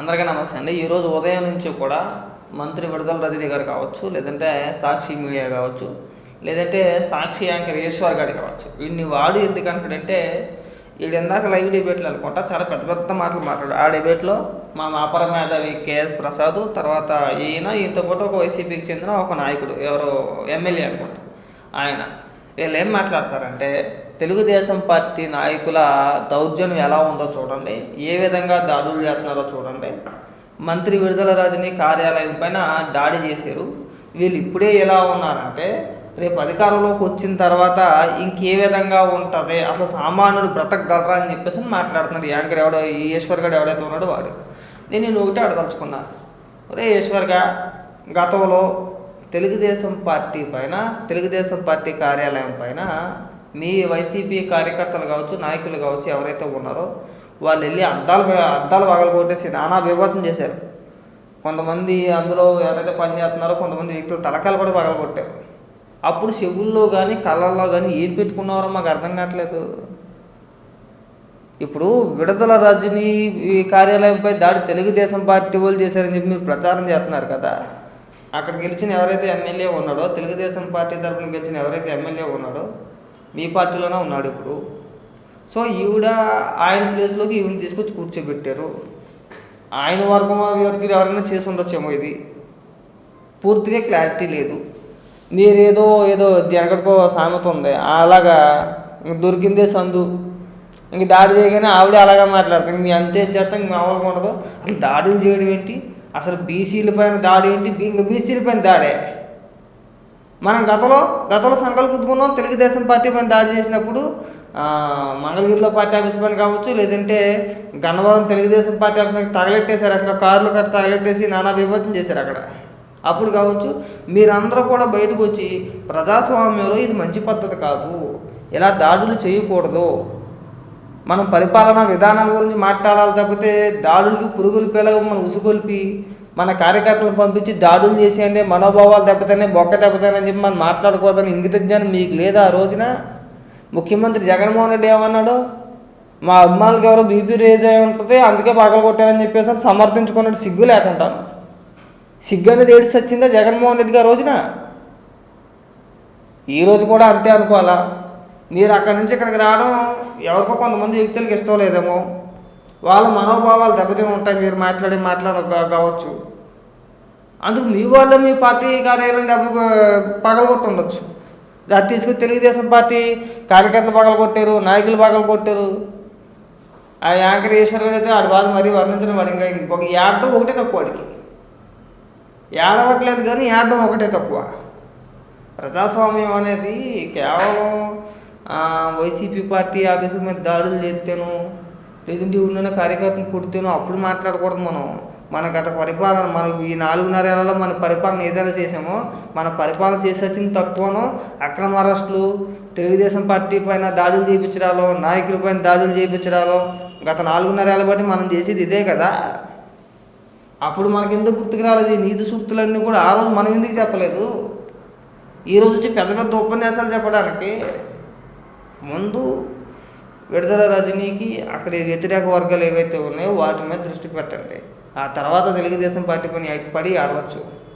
అందరికీ నమస్తే అండి. ఈరోజు ఉదయం నుంచి కూడా మంత్రి విడుదల రజనీ గారు కావచ్చు లేదంటే సాక్షి మీడియా కావచ్చు లేదంటే సాక్షి యాంకర్ ఈశ్వర్ గారు కావచ్చు. వీడిని వాడు ఎందుకు అంటాడంటే వీడు ఇందాక లైవ్ డిబేట్లు అనుకుంటా చాలా పెద్ద పెద్ద మాటలు మాట్లాడు ఆ డిబేట్లో మా మాపర మేధావి కేఎస్ ప్రసాద్ తర్వాత ఈయన ఈయనతో పాటు ఒక వైసీపీకి చెందిన ఒక నాయకుడు ఎవరో ఎమ్మెల్యే అనుకుంటా ఆయన. వీళ్ళు ఏం మాట్లాడతారంటే తెలుగుదేశం పార్టీ నాయకుల దౌర్జన్యం ఎలా ఉందో చూడండి ఏ విధంగా దాడులు చేస్తున్నారో చూడండి. మంత్రి విడుదల రాజుని కార్యాలయం పైన దాడి చేశారు. వీళ్ళు ఇప్పుడే ఎలా ఉన్నారంటే రేపు అధికారంలోకి వచ్చిన తర్వాత ఇంకే విధంగా ఉంటుంది అసలు సామాన్యుడు బ్రతకగలరా అని చెప్పేసి మాట్లాడుతున్నారు యాంకర్ ఎవడో ఈశ్వర్ గడు ఎవడైతే ఉన్నాడో వాడు. నేను నేను ఒకటే అడగలుచుకున్నాను ఒరే ఈశ్వర్గా గతంలో తెలుగుదేశం పార్టీ పైన తెలుగుదేశం పార్టీ కార్యాలయం పైన మీ వైసీపీ కార్యకర్తలు కావచ్చు నాయకులు కావచ్చు ఎవరైతే ఉన్నారో వాళ్ళు వెళ్ళి అద్దాలు అద్దాలు పగలగొట్టేసి నానా విభాతం చేశారు. కొంతమంది అందులో ఎవరైతే పనిచేస్తున్నారో కొంతమంది వ్యక్తులు తలకాయలు కూడా పగలు కొట్టారు అప్పుడు చెవుల్లో కానీ కళ్ళల్లో కానీ ఏం పెట్టుకున్నారో మాకు అర్థం కావట్లేదు. ఇప్పుడు విడుదల రజనీ ఈ కార్యాలయంపై దాడి తెలుగుదేశం పార్టీ వాళ్ళు చేశారని చెప్పి మీరు ప్రచారం చేస్తున్నారు కదా. అక్కడ గెలిచిన ఎవరైతే ఎమ్మెల్యే ఉన్నాడో తెలుగుదేశం పార్టీ తరఫున గెలిచిన ఎవరైతే ఎమ్మెల్యే ఉన్నాడో మీ పార్టీలోనే ఉన్నాడు ఇప్పుడు. సో ఈవిడ ఆయన ప్లేస్లోకి ఈవిని తీసుకొచ్చి కూర్చోబెట్టారు. ఆయన వర్గం ఎవరికి ఎవరైనా చేసి ఉండొచ్చేమో ఇది. పూర్తిగా క్లారిటీ లేదు. మీరేదో ఏదో ఎక్కడికో సామెత ఉంది. అలాగా దొరికిందే సందు. ఇంక దాడి చేయగానే ఆవిడే అలాగా మాట్లాడతాం మీ అంతే చేస్తాం ఇంక మామూలుగా ఉండదు. అసలు దాడులు చేయడం ఏంటి? అసలు బీసీల పైన దాడి ఏంటి? బీ- ఇంక బీసీల పైన దాడే. మనం గతంలో గతంలో సంకల్ప కుదుకున్నాం తెలుగుదేశం పార్టీ పైన దాడి చేసినప్పుడు మంగళగిరిలో పార్టీ ఆఫీస్ పైన కావచ్చు లేదంటే గన్నవరం తెలుగుదేశం పార్టీ ఆఫీస్ తగలెట్టేశారు అక్కడ. కార్లు కట్ట తగలెట్టేసి నానా విభజన చేశారు అక్కడ. అప్పుడు కావచ్చు మీరందరూ కూడా బయటకు వచ్చి ప్రజాస్వామ్యంలో ఇది మంచి పద్ధతి కాదు. ఇలా దాడులు చేయకూడదు. మనం పరిపాలనా విధానాల గురించి మాట్లాడాలి తప్పితే దాడులకి పురుగులు పిల్లగా మనం ఉసుగొల్పి మన కార్యకర్తలను పంపించి దాడులు చేసేయండి మనోభావాలు దెబ్బతనే బొక్క దెబ్బతాయని చెప్పి మనం మాట్లాడుకోవద్దని ఇంగిత జ్ఞానం మీకు లేదా ఆ రోజున. ముఖ్యమంత్రి జగన్మోహన్ రెడ్డి ఏమన్నాడు? మా అమ్మాయిలకి ఎవరో బీపీ రేజ్ అయి ఉంటుంది అందుకే పగల కొట్టారని చెప్పేసి అని సమర్థించుకున్నట్టు సిగ్గు లేకుండా. సిగ్గు అనేది ఏడిసి వచ్చిందా జగన్మోహన్ రెడ్డి గారు రోజున? ఈ రోజు కూడా అంతే అనుకోవాలా? మీరు అక్కడి నుంచి ఇక్కడికి రావడం ఎవరికో కొంతమంది వ్యక్తులకు ఇష్టం లేదేమో. వాళ్ళ మనోభావాలు దెబ్బతిని ఉంటాయి మీరు మాట్లాడి మాట్లాడ కావచ్చు. అందుకు మీ వాళ్ళు మీ పార్టీ కార్యాలయం దెబ్బ పగలగొట్టుండొచ్చు. అది తీసుకుని తెలుగుదేశం పార్టీ కార్యకర్తలు పగలగొట్టారు నాయకులు పగలగొట్టారు. ఆ యాంకర్ ఈశ్వర్ అయితే ఆడి బాధ మరీ వర్ణించడం వాడు ఇంకా ఇంకొక ఏడడం ఒకటే తక్కువ వాడికి ఏడవట్లేదు కానీ ఏడడం ఒకటే తక్కువ. ప్రజాస్వామ్యం అనేది కేవలం వైసీపీ పార్టీ ఆఫీసుల మీద దాడులు చేస్తేనో లేదంటే ఉన్న కార్యకర్తను కొడితేనో అప్పుడు మాట్లాడకూడదు మనం. మన గత పరిపాలన మనకు ఈ నాలుగున్నరేళ్ళలో మన పరిపాలన ఏదైనా చేసామో మన పరిపాలన చేసి వచ్చింది తక్కువను అక్రమ అరెస్టులు తెలుగుదేశం పార్టీ పైన దాడులు చేయించడాలో నాయకుల పైన దాడులు చేయించడాలో గత నాలుగున్నరేళ్ళ బట్టి మనం చేసేది ఇదే కదా. అప్పుడు మనకి ఎందుకు గుర్తుకు రాలేదు? నీతి సూక్తులన్నీ కూడా ఆ రోజు మనం ఎందుకు చెప్పలేదు? ఈ రోజు వచ్చి పెద్ద పెద్ద ఉపన్యాసాలు చెప్పడానికి ముందు విడుదల రజనీకి అక్కడ వ్యతిరేక వర్గాలు ఏవైతే ఉన్నాయో వాటి మీద దృష్టి పెట్టండి. ఆ తర్వాత తెలుగుదేశం పార్టీ పని పడి ఆడవచ్చు.